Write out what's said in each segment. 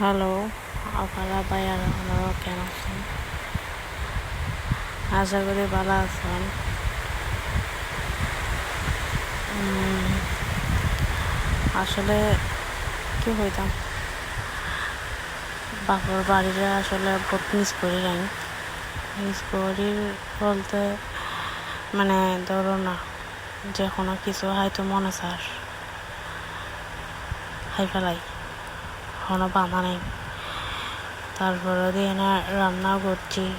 Hello আপনারা ভাইয়ার আপনারা কেন আছেন? আশা করি ভালো আছেন। আসলে কি হইতাম বাপর বাড়িরে আসলে বহুত মিস করি নাই। মিস করি বলতে মানে ধরো না, যে কোনো কিছু হয়তো মনে চার খাই ফেলাই। কোনো বাধা নেই। তারপরে দিয়ে না রান্না করছি।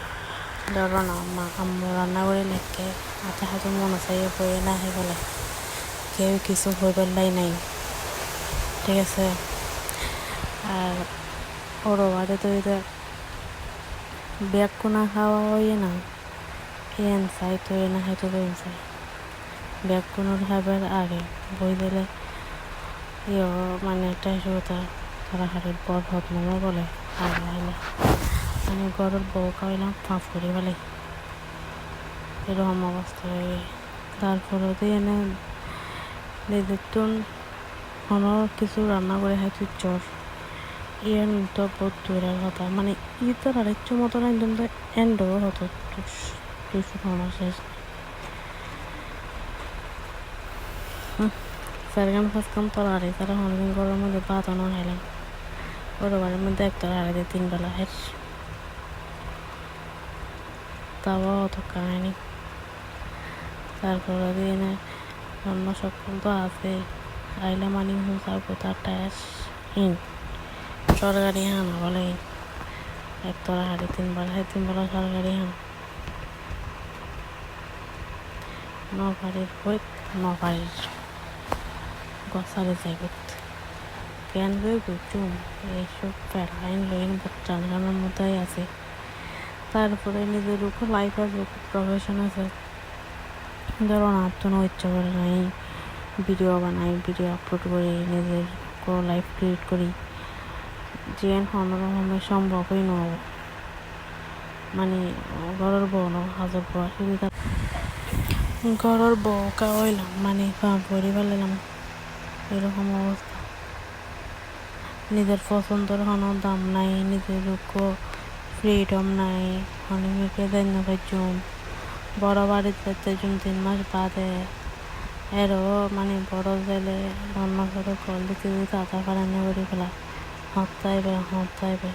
ধরো না, মা, আম্মু রান্না করে লেখকে হাতে হাতে মনে চাই বয়ে না হয়ে গেলে। কেউ কিছু হয়ে পেলাই নাই। ঠিক আছে? আর ওর বাড়ি তো এটা ব্যাগ কোনা খাওয়া হয়ে না এন চাই তো এনে হয়তো বেন চাই ব্যাগ কোনোর খাবার আগে বই দিলে ইয়ে মানে টেসুতা তারা হাড়ির পর মনে বলে আগে আইলে মানে ঘরের বউ খাওয়াইলাম ফাঁপ করি বলে এরকম অবস্থা হয়ে তারপরে তো এনে দেখতুন কোনো কিছু রান্না করে খাইতে চর ইয়েন তো বহুত দূরের কথা। মানে ই তো আর ইচ্ছু মতো একদম তো এন্ডও হতো দুশো খাওয়া শেষ। ফাঁসকাম তরকারি তারা অনেকদিন গরমের মধ্যে আনো খাইলাম ওর বাড়ির মধ্যে এক তরকারি দিয়ে তিন বেলা হের তাও অত কাহিনি। তারপরে দিয়ে না অন্য সকল তো আছে। আইলে মানি হুঁসার কোথার ট্যাস ইন। সরকারি হানা বলে এক তরকারি তিন বেলা তিন বেলা সরকারি হানা নবাড়ির বই নবাড়ির গছারে যাইব কেন গই গুচুম এইসব প্যারাইন লইন জানানোর মধ্যেই আছে। তারপরে নিজের উপর লাইফ আছে প্রফেশন আছে, ধরো না তো ইচ্ছা করে নাই ভিডিও বানাই ভিডিও আপলোড করি, নিজের লাইফ ক্রিয়েট করি। যে কোনোরকমে সম্ভবই নহব মানে ঘরের বউ ন, হাজার বউ সুবিধা ঘরের বউ কাওয়াইলাম মানে পরি ফেলাম এরকম অবস্থা। নিজের পছন্দের কোনো দাম নাই, নিজের দুঃখ ফ্রিডম নাই। দেন না পাইছুম বড় বাড়িতে যেতে জুম তিন মাস বাদে। এরও মানে বড় জেলে অন্য সাথে কল দিতে দিতে আধা ফারানি করে ফেলা হাত চাইবে হাত চাইবে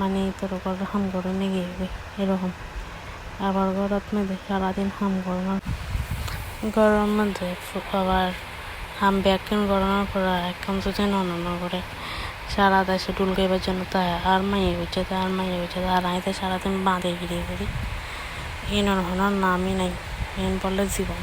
মানে তোর ঘর হাম করে নিয়ে এরকম। আবার ঘরত মধ্যে সারাদিন হাম করানোর গরমের মধ্যে আবার গড়ানোর পর তো যেন অনন্য করে। সারা দেশে ডুল গাইবার জন্য তাই আর মাইয়ে হচ্ছে আর মাইয়ে হচ্ছে আর আইতে সারাদিন বাঁধে গিরিয়ে করি এই হনার নামই নাই, এন বলে জীবন।